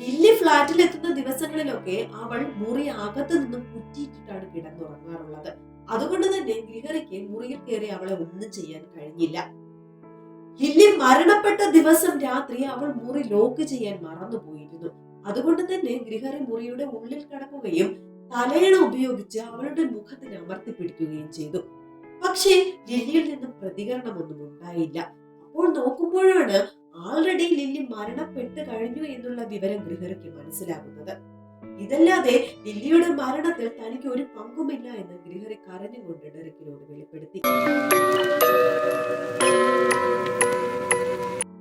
ലില്ലി ഫ്ളാറ്റിൽ എത്തുന്ന ദിവസങ്ങളിലൊക്കെ അവൾ മുറി അകത്തു നിന്നും കുറ്റിയിട്ടിട്ടാണ് കിടന്നുറങ്ങാറുള്ളത്. അതുകൊണ്ട് തന്നെ ഗ്രിഹറിക്ക് മുറിയിൽ കയറി അവളെ ഒന്നും ചെയ്യാൻ കഴിഞ്ഞില്ല. ലില്ലി മരണപ്പെട്ട ദിവസം രാത്രി അവൾ മുറി ലോക്ക് ചെയ്യാൻ മറന്നുപോയിരുന്നു. അതുകൊണ്ട് തന്നെ ഗ്രിഹറി മുറിയുടെ ഉള്ളിൽ കിടക്കുകയും തലയണ ഉപയോഗിച്ച് അവളുടെ മുഖത്തിന് അമർത്തി പിടിക്കുകയും ചെയ്തു. പക്ഷേ ലില്ലിയിൽ നിന്നും പ്രതികരണമൊന്നും ഉണ്ടായില്ല. അപ്പോൾ നോക്കുമ്പോഴാണ് ആൾറെഡി ലില്ലി മരണപ്പെട്ട് കഴിഞ്ഞു എന്നുള്ള വിവരം ഗൃഹറിക്ക് മനസ്സിലാകുന്നത്. ഇതല്ലാതെ ലില്ലിയുടെ മരണത്തിൽ തനിക്ക് ഒരു പങ്കുമില്ല എന്ന് ഗൃഹറി കരഞ്ഞുകൊണ്ട് ഡെറിക്കിനോട് വെളിപ്പെടുത്തി.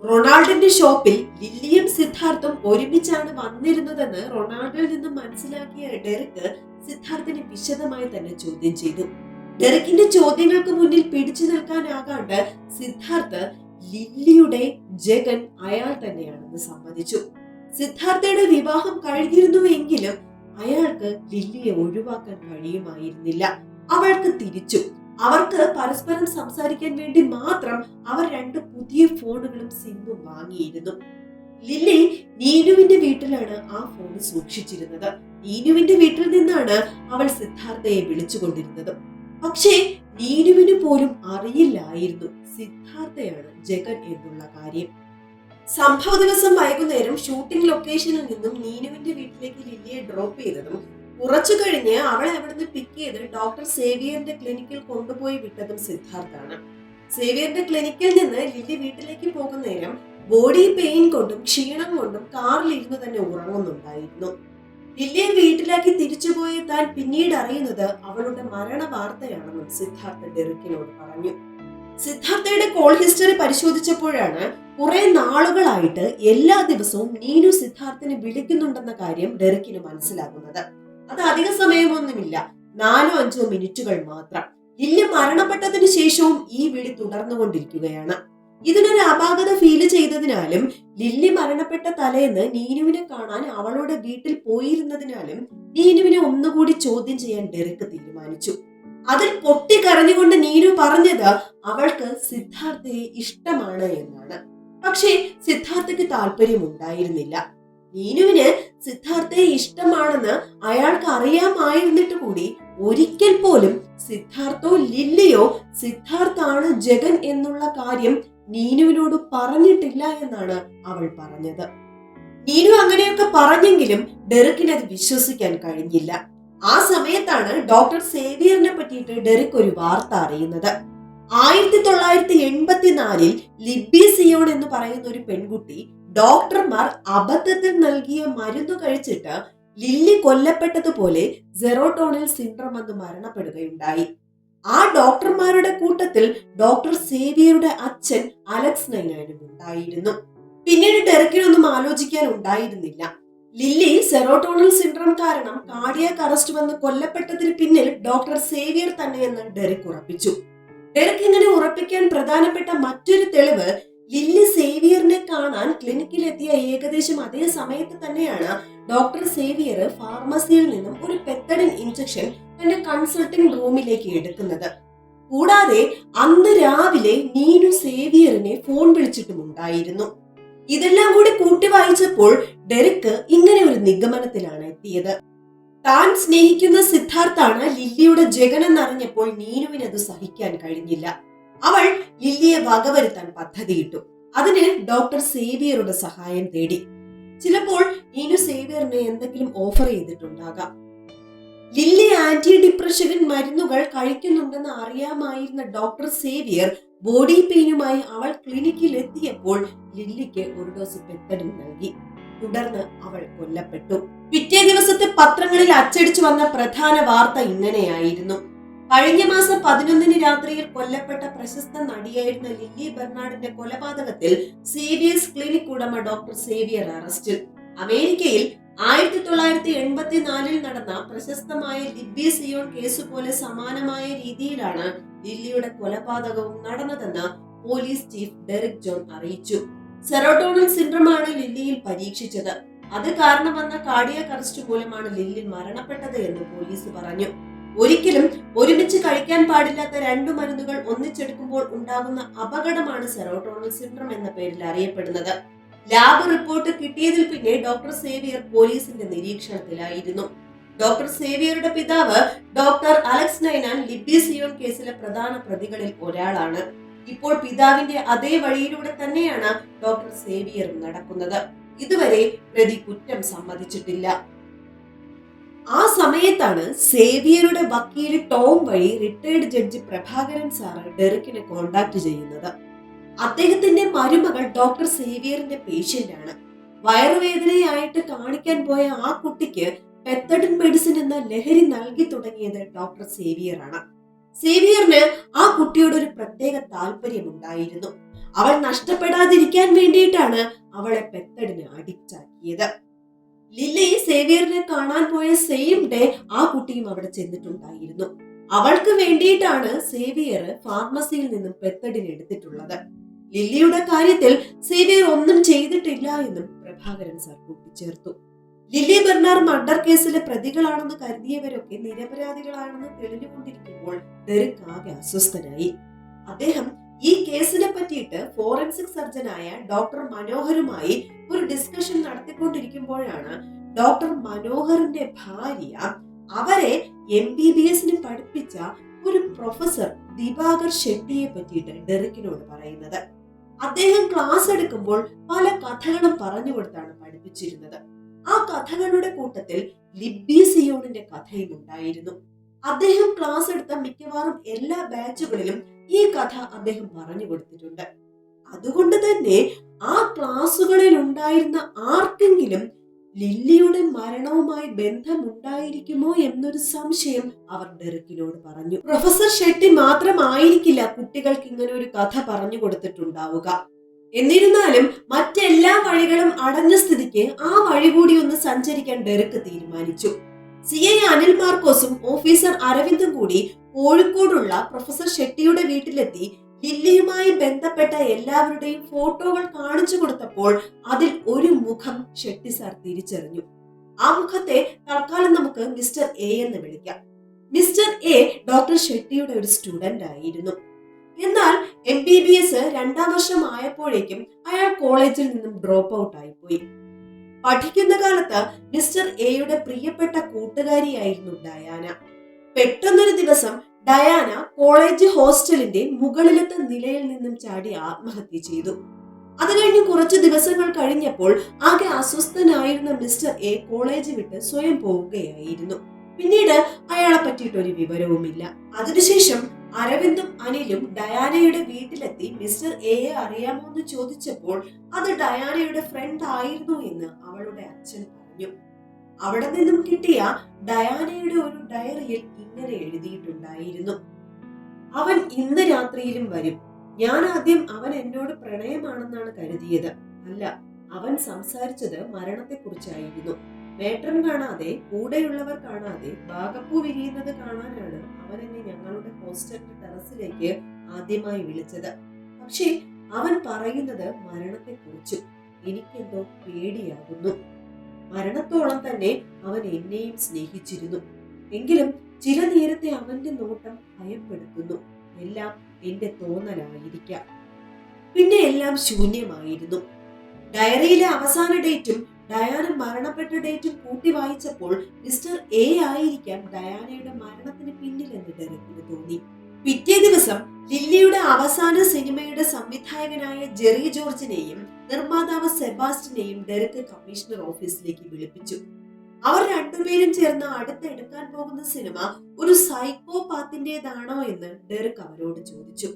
റൊണാൾഡിന്റെ ഷോപ്പിൽ ലില്ലിയും സിദ്ധാർത്ഥും ഒരുമിച്ചാണ് വന്നിരുന്നതെന്ന് റൊണാൾഡോയിൽ നിന്ന് മനസ്സിലാക്കിയ ഡെറിക്ക് സിദ്ധാർത്ഥിനെ വിശദമായി തന്നെ ചോദ്യം ചെയ്തു. ഡെറിക്കിന്റെ ചോദ്യങ്ങൾക്ക് മുന്നിൽ പിടിച്ചു നിൽക്കാനാകാണ്ട് സിദ്ധാർത്ഥ് ലില്ലിയുടെ ജഗൻ അയാൾ തന്നെയാണെന്ന് സമ്മതിച്ചു. സിദ്ധാർത്ഥയുടെ വിവാഹം കഴിഞ്ഞിരുന്നുവെങ്കിലും അയാൾക്ക് ലില്ലിയെ ഒഴിവാക്കാൻ കഴിയുമായിരുന്നില്ല. അവൾക്ക് തിരിച്ചു. അവർക്ക് പരസ്പരം സംസാരിക്കാൻ വേണ്ടി മാത്രം അവർ രണ്ട് പുതിയ ഫോണുകളും സിമ്മും വാങ്ങിയിരുന്നു. ലില്ലി നീനുവിന്റെ വീട്ടിലാണ് ആ ഫോൺ സൂക്ഷിച്ചിരുന്നത്. നീനുവിന്റെ വീട്ടിൽ നിന്നാണ് അവൾ സിദ്ധാർത്ഥയെ വിളിച്ചുകൊണ്ടിരുന്നത്. പക്ഷേ നീനുവിന് പോലും അറിയില്ലായിരുന്നു സിദ്ധാർത്ഥയാണ് ജഗൻ എന്നുള്ള കാര്യം. സംഭവ ദിവസം വൈകുന്നേരം ഷൂട്ടിംഗ് ലൊക്കേഷനിൽ നിന്നും നീനുവിന്റെ വീട്ടിലേക്ക് ലില്ലിയെ ഡ്രോപ്പ് ചെയ്തതും കുറച്ചു കഴിഞ്ഞ് അവളെ അവിടുന്ന് പിക്ക് ചെയ്ത് ഡോക്ടർ സേവിയറിന്റെ ക്ലിനിക്കിൽ കൊണ്ടുപോയി വിട്ടതും സിദ്ധാർത്ഥാണ്. സേവിയറിന്റെ ക്ലിനിക്കിൽ നിന്ന് ലില്ലി വീട്ടിലേക്ക് പോകുന്ന നേരം ബോഡി പെയിൻ കൊണ്ടും ക്ഷീണം കൊണ്ടും കാറിൽ ഇരുന്ന് തന്നെ ഉറങ്ങുന്നുണ്ടായിരുന്നു. ലില്ലിയെ വീട്ടിലേക്ക് തിരിച്ചുപോയ താൻ പിന്നീട് അറിയുന്നത് അവളുടെ മരണ വാർത്തയാണെന്നും സിദ്ധാർത്ഥ ഡെറിക്കിനോട് പറഞ്ഞു. സിദ്ധാർത്ഥയുടെ കോൾ ഹിസ്റ്ററി പരിശോധിച്ചപ്പോഴാണ് കുറെ നാളുകളായിട്ട് എല്ലാ ദിവസവും നീനു സിദ്ധാർത്ഥിനെ വിളിക്കുന്നുണ്ടെന്ന കാര്യം ഡെറിക്കിന് മനസ്സിലാകുന്നത്. അത് അധിക സമയമൊന്നുമില്ല. നാലോ അഞ്ചോ മിനിറ്റുകൾ മാത്രം. ലില്യ മരണപ്പെട്ടതിന് ശേഷവും ഈ വിളി തുടർന്നുകൊണ്ടിരിക്കുകയാണ്. ഇതിനൊരു അപാകത ഫീൽ ചെയ്തതിനാലും ലില്ലി മരണപ്പെട്ട തലേന്ന് നീനുവിനെ കാണാൻ അവളുടെ വീട്ടിൽ പോയിരുന്നതിനാലും നീനുവിനെ ഒന്നുകൂടി ചോദ്യം ചെയ്യാൻ ഡെറിക്ക് തീരുമാനിച്ചു. അതിൽ പൊട്ടിക്കരഞ്ഞുകൊണ്ട് നീനു പറഞ്ഞത് അവൾക്ക് സിദ്ധാർത്ഥയെ ഇഷ്ടമാണ് എന്നാണ്. പക്ഷേ സിദ്ധാർത്ഥയ്ക്ക് താല്പര്യമുണ്ടായിരുന്നില്ല. നീനുവിന് സിദ്ധാർത്ഥയെ ഇഷ്ടമാണെന്ന് അയാൾക്ക് അറിയാമായിരുന്നിട്ട് കൂടി ഒരിക്കൽ പോലും സിദ്ധാർത്ഥോ ലില്ലിയോ സിദ്ധാർത്ഥാണ് ജഗൻ എന്നുള്ള കാര്യം നീനുവിനോട് പറഞ്ഞിട്ടില്ല എന്നാണ് അവൾ പറഞ്ഞത്. നീനു അങ്ങനെയൊക്കെ പറഞ്ഞെങ്കിലും ഡെറിക്കിന് അത് വിശ്വസിക്കാൻ കഴിഞ്ഞില്ല. ആ സമയത്താണ് ഡോക്ടർ സേവിയറിനെ പറ്റിയിട്ട് ഡെറിക് ഒരു വാർത്ത അറിയുന്നത്. ആയിരത്തി തൊള്ളായിരത്തി എൺപത്തിനാലിൽ ലിബി സിയോൺ എന്ന് പറയുന്ന ഒരു പെൺകുട്ടി ഡോക്ടർമാർ അബദ്ധത്തിൽ നൽകിയ മരുന്ന് കഴിച്ചിട്ട് ലില്ലി കൊല്ലപ്പെട്ടതുപോലെ സെറോട്ടോണിൽ സിൻഡ്രം വന്ന് മരണപ്പെടുകയുണ്ടായി. ആ ഡോക്ടർമാരുടെ കൂട്ടത്തിൽ ഡോക്ടർ സേവിയറുടെ അച്ഛൻ അലക്സ് നൈനാനും ഉണ്ടായിരുന്നു. പിന്നീട് ഡെറക്കിനൊന്നും ആലോചിക്കാൻ ഉണ്ടായിരുന്നില്ല. ലില്ലി സെറോട്ടോണൽ സിൻഡ്രം കാരണം കാർഡിയാക് അറസ്റ്റ് വന്ന് കൊല്ലപ്പെട്ടതിന് പിന്നിൽ ഡോക്ടർ സേവിയർ തന്നെയെന്ന് ഡെറിക് ഉറപ്പിച്ചു. ഡെറിക് ഇങ്ങനെ ഉറപ്പിക്കാൻ പ്രധാനപ്പെട്ട മറ്റൊരു തെളിവ് ലില്ലി സേവിയറിനെ കാണാൻ ക്ലിനിക്കിൽ എത്തിയ ഏകദേശം അതേ സമയത്ത് തന്നെയാണ് ഡോക്ടർ സേവിയർ ഫാർമസിയിൽ നിന്നും ഒരു പെത്തഡിൻ ഇഞ്ചക്ഷൻ തന്റെ കൺസൾട്ടിംഗ് റൂമിലേക്ക് എടുക്കുന്നത്. കൂടാതെ അന്ന് രാവിലെ നീനു സേവിയറിനെ ഫോൺ വിളിച്ചിട്ടുമുണ്ടായിരുന്നു. ഇതെല്ലാം കൂടി കൂട്ടി വായിച്ചപ്പോൾ ഡെറിക്ക് ഇങ്ങനെ ഒരു നിഗമനത്തിലാണ് എത്തിയത്. താൻ സ്നേഹിക്കുന്ന സിദ്ധാർത്ഥാണ് ലില്ലിയുടെ ജഗൻ എന്നറിഞ്ഞപ്പോൾ നീനുവിന് അത് സഹിക്കാൻ കഴിഞ്ഞില്ല. അവൾ ലില്ലിയെ വകവരുത്താൻ പദ്ധതിയിട്ടു. അതിന് ഡോക്ടർ സേവിയറുടെ സഹായം തേടി. ചിലപ്പോൾ നീനു സേവിയറിന് എന്തെങ്കിലും ഓഫർ ചെയ്തിട്ടുണ്ടാകാം. ലില്ലി ആന്റി ഡിപ്രഷൻ മരുന്നുകൾ കഴിക്കുന്നുണ്ടെന്ന് അറിയാമായിരുന്ന ഡോക്ടർ സേവിയർ ബോഡി പെയിനുമായി അവൾ ക്ലിനിക്കിൽ എത്തിയപ്പോൾ ലില്ലിക്ക് ഒരു ഡോസ് പെത്തഡിൻ നൽകി. തുടർന്ന് അവൾ കൊല്ലപ്പെട്ടു. പിറ്റേ ദിവസത്തെ പത്രങ്ങളിൽ അച്ചടിച്ചു വന്ന പ്രധാന വാർത്ത ഇങ്ങനെയായിരുന്നു. കഴിഞ്ഞ മാസം പതിനൊന്നിന് രാത്രിയിൽ കൊല്ലപ്പെട്ട പ്രശസ്ത നടിയായിരുന്ന ലില്ലി ബെർണാഡിന്റെ കൊലപാതകത്തിൽ സേവിയേഴ്സ് ക്ലിനിക് ഉടമ ഡോക്ടർ സേവിയർ അറസ്റ്റിൽ. അമേരിക്കയിൽ ആയിരത്തി തൊള്ളായിരത്തി എൺപത്തിനാലിൽ നടന്ന പ്രശസ്തമായ ലിബി സിയോൺ കേസ് പോലെ സമാനമായ രീതിയിലാണ് ലില്ലിയുടെ കൊലപാതകവും നടന്നതെന്ന് പോലീസ് ചീഫ് ഡെറിക് ജോൺ അറിയിച്ചു. സെറോട്ടോണിൻ സിൻഡ്രമാണ് ലില്ലിയിൽ പരീക്ഷിച്ചത്. അത് കാരണം വന്ന കാർഡിയാക് അറസ്റ്റ് മൂലമാണ് ലില്ലി മരണപ്പെട്ടത് എന്ന് പോലീസ് പറഞ്ഞു. ഒരിക്കലും ഒരുമിച്ച് കഴിക്കാൻ പാടില്ലാത്ത രണ്ടു മരുന്നുകൾ ഒന്നിച്ചെടുക്കുമ്പോൾ ഉണ്ടാകുന്ന അപകടമാണ് സെറോട്ടോണൽ സിൻഡ്രം എന്ന പേരിൽ അറിയപ്പെടുന്നത്. ലാബ് റിപ്പോർട്ട് കിട്ടിയതിൽ പിന്നെ ഡോക്ടർ സേവിയർ പോലീസിന്റെ നിരീക്ഷണത്തിലായിരുന്നു. ഡോക്ടർ സേവിയറുടെ പിതാവ് doctor Alex Ninan Libby Zion കേസിലെ പ്രധാന പ്രതികളിൽ ഒരാളാണ്. ഇപ്പോൾ പിതാവിന്റെ അതേ വഴിയിലൂടെ തന്നെയാണ് ഡോക്ടർ സേവിയറും നടക്കുന്നത്. ഇതുവരെ പ്രതി കുറ്റം സമ്മതിച്ചിട്ടില്ല. ആ സമയത്താണ് സേവിയറുടെ വക്കീൽ ടോം വഴി റിട്ടയർഡ് ജഡ്ജി പ്രഭാകരൻ സാറ് ഡെറിക്കിനെ കോണ്ടാക്ട് ചെയ്യുന്നത്. അദ്ദേഹത്തിന്റെ മരുമകൾ ഡോക്ടർ സേവിയറിന്റെ പേഷ്യന്റ് ആണ്. വയറുവേദനയായിട്ട് കാണിക്കാൻ പോയ ആ കുട്ടിക്ക് പെത്തഡിൻ മെഡിസിൻ എന്ന ലഹരി നൽകി തുടങ്ങിയത് ഡോക്ടർ സേവിയർ ആണ്. സേവിയറിന് ആ കുട്ടിയോട് ഒരു പ്രത്യേക താല്പര്യമുണ്ടായിരുന്നു അവൾ നഷ്ടപ്പെടാതിരിക്കാൻ വേണ്ടിയിട്ടാണ് അവളെ പെത്തഡിന് അഡിക്റ്റ് ആക്കിയത്. ലില്ലി സേവിയറിനെ കാണാൻ പോയ സെയിം ഡേ ആ കുട്ടിയും അവിടെ ചെന്നിട്ടുണ്ടായിരുന്നു. അവൾക്ക് വേണ്ടിയിട്ടാണ് സേവിയർ ഫാർമസിയിൽ നിന്നും പെത്തടിന് എടുത്തിട്ടുള്ളത്. ലില്ലിയുടെ കാര്യത്തിൽ സേവിയർ ഒന്നും ചെയ്തിട്ടില്ല എന്നും പ്രഭാകരൻ സാർ കൂട്ടിച്ചേർത്തു. ലില്ലി ബെർണാർ മർഡർ കേസിലെ പ്രതികളാണെന്ന് കരുതിയവരൊക്കെ നിരപരാധികളാണെന്ന് തെളിഞ്ഞുകൊണ്ടിരിക്കുമ്പോൾ ഡെറിക് ആകെ അസ്വസ്ഥനായി. അദ്ദേഹം ഈ കേസിനെ പറ്റിയിട്ട് ഫോറൻസിക് സർജനായ ഡോക്ടർ മനോഹരുമായി ഒരു ഡിസ്കഷൻ നടത്തിക്കൊണ്ടിരിക്കുമ്പോഴാണ് ഡോക്ടർ മനോഹറിന്റെ ഭാര്യ അവരെ എം ബി ബി എസിന് പഠിപ്പിച്ച ഒരു പ്രൊഫസർ ദിവാകർ ഷെട്ടിയെ പറ്റിയിട്ട് ഡെറിക്കിനോട് പറയുന്നത്. അദ്ദേഹം ക്ലാസ് എടുക്കുമ്പോൾ പല കഥകളും പറഞ്ഞു കൊടുത്താണ് പഠിപ്പിച്ചിരുന്നത്. ആ കഥകളുടെ കൂട്ടത്തിൽ ലിബി സിയോണിന്റെ കഥയും ഉണ്ടായിരുന്നു. അദ്ദേഹം ക്ലാസ് എടുത്ത മിക്കവാറും എല്ലാ ബാച്ചുകളിലും ഈ കഥ അദ്ദേഹം പറഞ്ഞു കൊടുത്തിട്ടുണ്ട്. അതുകൊണ്ട് തന്നെ ആ ക്ലാസ്സുകളിൽ ഉണ്ടായിരുന്ന ആർക്കെങ്കിലും ലില്ലിയുടെ മരണവുമായി ബന്ധമുണ്ടായിരിക്കുമോ എന്നൊരു സംശയം അവർ ഡെറിക്കിനോട് പറഞ്ഞു. പ്രൊഫസർ ഷെട്ടി മാത്രമായിരിക്കില്ല കുട്ടികൾക്ക് ഇങ്ങനെ ഒരു കഥ പറഞ്ഞു കൊടുത്തിട്ടുണ്ടാവുക. എന്നിരുന്നാലും മറ്റെല്ലാ വഴികളും അടഞ്ഞ സ്ഥിതിക്ക് ആ വഴി കൂടി ഒന്ന് സഞ്ചരിക്കാൻ ഡെറിക്ക് തീരുമാനിച്ചു. സി ഐ അനിൽ മാർക്കോസും ഓഫീസർ അരവിന്ദും കൂടി കോഴിക്കോടുള്ള പ്രൊഫസർ ഷെട്ടിയുടെ വീട്ടിലെത്തി ലില്ലിയുമായി ബന്ധപ്പെട്ട എല്ലാവരുടെയും ഫോട്ടോകൾ കാണിച്ചു കൊടുത്തപ്പോൾ അതിൽ ഒരു മുഖം ഷെട്ടി സാർ തിരിച്ചറിഞ്ഞു. ആ മുഖത്തെ തൽക്കാലം നമുക്ക് മിസ്റ്റർ എ എന്ന് വിളിക്കാം. മിസ്റ്റർ എ ഡോക്ടർ ഷെട്ടിയുടെ ഒരു സ്റ്റുഡന്റ് ആയിരുന്നു. എന്നാൽ എം ബി ബി എസ് രണ്ടാം വർഷം ആയപ്പോഴേക്കും അയാൾ കോളേജിൽ നിന്നും ഡ്രോപ്പ് ഔട്ട് ആയിപ്പോയി പഠിക്കുന്ന കാലത്ത് മിസ്റ്റർ എയുടെ പ്രിയപ്പെട്ട കൂട്ടുകാരിയായിരുന്നു ഡയാന. പെട്ടെന്നൊരു ദിവസം ഡയാന കോളേജ് ഹോസ്റ്റലിന്റെ മുകളിലത്തെ നിലയിൽ നിന്നും ചാടി ആത്മഹത്യ ചെയ്തു. അത് കഴിഞ്ഞ് കുറച്ച് ദിവസങ്ങൾ കഴിഞ്ഞപ്പോൾ ആകെ അസ്വസ്ഥനായിരുന്ന മിസ്റ്റർ എ കോളേജ് വിട്ട് സ്വയം പോവുകയായിരുന്നു. പിന്നീട് അയാളെ പറ്റിയിട്ടൊരു വിവരവുമില്ല. അതിനുശേഷം അരവിന്ദും അനിലും ഡയാനയുടെ വീട്ടിലെത്തി മിസ്റ്റർ എയെ അറിയാമോ എന്ന് ചോദിച്ചപ്പോൾ അത് ഡയാനയുടെ ഫ്രണ്ട് ആയിരുന്നു എന്ന് അവളുടെ അച്ഛൻ പറഞ്ഞു. അവിടെ നിന്നും കിട്ടിയ ഡയാനയുടെ ഒരു ഡയറിയിൽ ഇങ്ങനെ എഴുതിയിട്ടുണ്ടായിരുന്നു. അവൻ ഇന്ന് രാത്രിയിലും വരും. ഞാൻ ആദ്യം അവൻ എന്നോട് പ്രണയമാണെന്നാണ് കരുതിയത്. അല്ല അവൻ സംസാരിച്ചത് മരണത്തെക്കുറിച്ചായിരുന്നു. വേട്ടൻ കാണാതെ കൂടെയുള്ളവർ കാണാതെ ബാഗപ്പൂ വിരിയുന്നത് കാണാനാണ് അവൻ എന്നെ ഞങ്ങളുടെ ഹോസ്റ്റലിന്റെ ടെറസിലേക്ക് ആദ്യമായി വിളിച്ചത്. പക്ഷേ അവൻ പറയുന്നത് മരണത്തെക്കുറിച്ചും എനിക്കെന്തോ പേടിയാകുന്നു. മരണത്തോളം തന്നെ അവൻ എന്നെയും സ്നേഹിച്ചിരുന്നു. എങ്കിലും ചില നേരത്തെ അവന്റെ നോട്ടം ഭയപ്പെടുത്തുന്നു. എല്ലാം എന്റെ തോന്നലായിരിക്കാം. പിന്നെ എല്ലാം ശൂന്യമായിരുന്നു. ഡയറിയിലെ അവസാന ഡേറ്റും ഡയാന മരണപ്പെട്ട ഡേറ്റ് കൂട്ടി വായിച്ചപ്പോൾ മിസ്റ്റർ എ ആയിരിക്കാം ഡയാനയുടെ മരണത്തിന് പിന്നിലെന്ന് ഡെറിക്കിന് തോന്നി. പിറ്റേ ദിവസം ലില്ലിയുടെ അവസാന സിനിമയുടെ സംവിധായകനായ ജെറി ജോർജിനെയും നിർമ്മാതാവ് സെബാസ്റ്റിനെയും ഡെറിക്ക് കമ്മീഷണർ ഓഫീസിലേക്ക് വിളിപ്പിച്ചു. അവർ രണ്ടുപേരും ചേർന്ന് അടുത്ത് എടുക്കാൻ പോകുന്ന സിനിമ ഒരു സൈക്കോ പാത്തിന്റെതാണോ എന്ന് ഡെറിക് അവരോട് ചോദിച്ചു.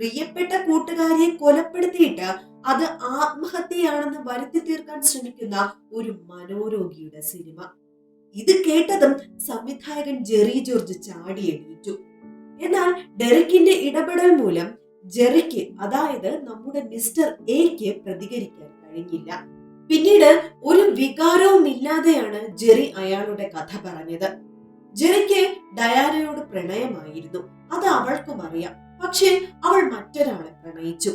പ്രിയപ്പെട്ട കൂട്ടുകാരിയെ കൊലപ്പെടുത്തിയിട്ട് അത് ആത്മഹത്യയാണെന്ന് വരുത്തി തീർക്കാൻ ശ്രമിക്കുന്ന ഒരു മനോരോഗിയുടെ സിനിമ. ഇത് കേട്ടതും സംവിധായകൻ ജെറി ജോർജ് ചാടി എണീറ്റു. എന്നാൽ ഡെറിക്കിന്റെ ഇടപെടൽ മൂലം ജെറിക്ക് അതായത് നമ്മുടെ മിസ്റ്റർ എക്ക് പ്രതികരിക്കാൻ കഴിഞ്ഞില്ല. പിന്നീട് ഒരു വികാരവും ഇല്ലാതെയാണ് ജെറി അയാളുടെ കഥ പറഞ്ഞത്. ജെറിക്ക് ഡയാനയോട് പ്രണയമായിരുന്നു. അത് അവൾക്കും അറിയാം. പക്ഷേ അവൾ മറ്റൊരാളെ പ്രണയിച്ചു.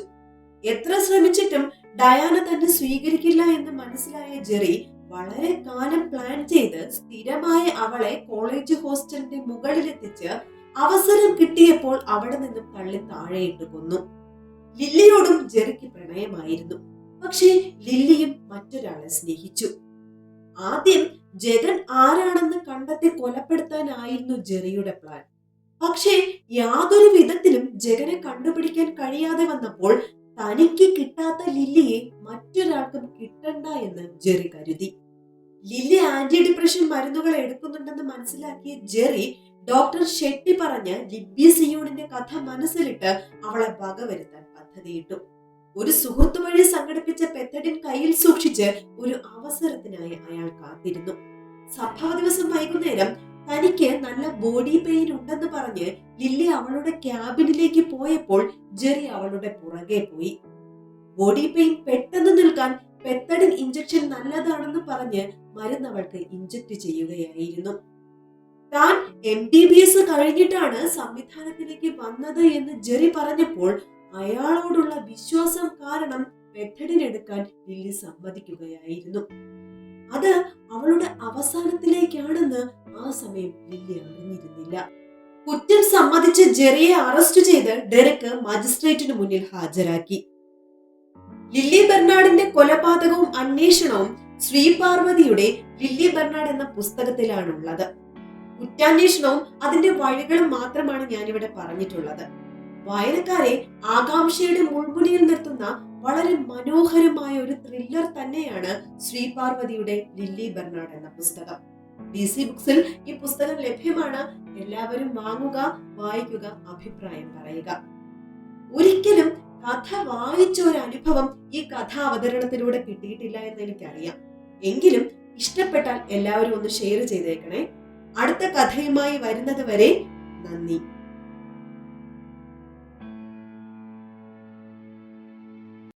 എത്ര ശ്രമിച്ചിട്ടും ഡയാന തന്നെ സ്വീകരിക്കില്ല എന്ന് മനസ്സിലായ ജെറി വളരെ കാലം പ്ലാൻ ചെയ്ത് സ്ഥിരമായി അവളെ കോളേജ് ഹോസ്റ്റലിന്റെ മുകളിലെത്തിച്ച് അവസരം കിട്ടിയപ്പോൾ അവിടെ നിന്നും തള്ളി താഴെയിട്ട് കൊന്നു. ലില്ലിയോടും ജെറിക്ക് പ്രണയമായിരുന്നു. പക്ഷേ ലില്ലിയും മറ്റൊരാളെ സ്നേഹിച്ചു. ആദ്യം ജഗൻ ആരാണെന്ന് കണ്ടെത്തി കൊലപ്പെടുത്താനായിരുന്നു ജെറിയുടെ പ്ലാൻ പക്ഷേ യാതൊരു വിധത്തിലും ജഗനെ കണ്ടുപിടിക്കാൻ കഴിയാതെ വന്നപ്പോൾ തനിക്ക് കിട്ടാത്ത ലില്ലിയെ മറ്റൊരാൾക്കും കിട്ടണ്ട എന്ന് ജെറി കരുതി. ലില്ലി ആന്റി ഡിപ്രഷൻ മരുന്നുകൾ എടുക്കുന്നുണ്ടെന്ന് മനസ്സിലാക്കിയ ജെറി ഡോക്ടർ ഷെട്ടി പറഞ്ഞ ലിബി സിയോണിന്റെ കഥ മനസ്സിലിട്ട് അവളെ വകവരുത്താൻ പദ്ധതിയിട്ടു. ഒരു സുഹൃത്തു വഴി സംഘടിപ്പിച്ച പെത്തഡിൻ കയ്യിൽ സൂക്ഷിച്ച് ഒരു അവസരത്തിനായി അയാൾ കാത്തിരുന്നു. സഭാ ദിവസം വൈകുന്നേരം തനിക്ക് നല്ല ബോഡി പെയിൻ ഉണ്ടെന്ന് പറഞ്ഞ് ലില്ലി അവളുടെ ക്യാബിനിലേക്ക് പോയപ്പോൾ ജെറി അവളുടെ പുറകെ പോയി. ബോഡി പെയിൻ പെട്ടെന്ന് നിൽക്കാൻ പെത്തഡിൻ ഇഞ്ചക്ഷൻ നല്ലതാണെന്ന് പറഞ്ഞ് മരുന്ന് അവൾക്ക് ഇഞ്ചക്ട് ചെയ്യുകയായിരുന്നു. താൻ എം ബി ബി എസ് കഴിഞ്ഞിട്ടാണ് സംവിധാനത്തിലേക്ക് വന്നത് എന്ന് ജെറി പറഞ്ഞപ്പോൾ അയാളോടുള്ള വിശ്വാസം കാരണം പെത്തഡിൻ എടുക്കാൻ ലില്ലി സമ്മതിക്കുകയായിരുന്നു. അത് അവസാനത്തിലേക്കാണെന്ന് ആ സമയം ലില്ലി അറിഞ്ഞിരുന്നില്ല. കുറ്റം സമ്മതിച്ച് ജെറിയെ അറസ്റ്റ് ചെയ്ത് ഡെറിക്ക് മജിസ്ട്രേറ്റിന് മുന്നിൽ ഹാജരാക്കി. ലില്ലി ബെർണാഡിന്റെ കൊലപാതകവും അന്വേഷണവും ശ്രീ പാർവതിയുടെ ലില്ലി ബെർണാഡ് എന്ന പുസ്തകത്തിലാണുള്ളത്. കുറ്റാന്വേഷണവും അതിന്റെ വഴികളും മാത്രമാണ് ഞാനിവിടെ പറഞ്ഞിട്ടുള്ളത്. വായനക്കാരെ ആകാംക്ഷയുടെ മുൾമുനയിൽ നിർത്തുന്ന വളരെ മനോഹരമായ ഒരു ത്രില്ലർ തന്നെയാണ് ശ്രീ പാർവതിയുടെ ലില്ലി ബെർണാഡ് എന്ന പുസ്തകം. ഡി സി ബുക്സിൽ ഈ പുസ്തകം ലഭ്യമാണ്. എല്ലാവരും വാങ്ങുക വായിക്കുക അഭിപ്രായം പറയുക. ഒരിക്കലും കഥ വായിച്ച ഒരു അനുഭവം ഈ കഥ അവതരണത്തിലൂടെ കിട്ടിയിട്ടില്ല എന്ന് എനിക്കറിയാം. എങ്കിലും ഇഷ്ടപ്പെട്ടാൽ എല്ലാവരും ഒന്ന് ഷെയർ ചെയ്തേക്കണേ. അടുത്ത കഥയുമായി വരുന്നത് വരെ നന്ദി.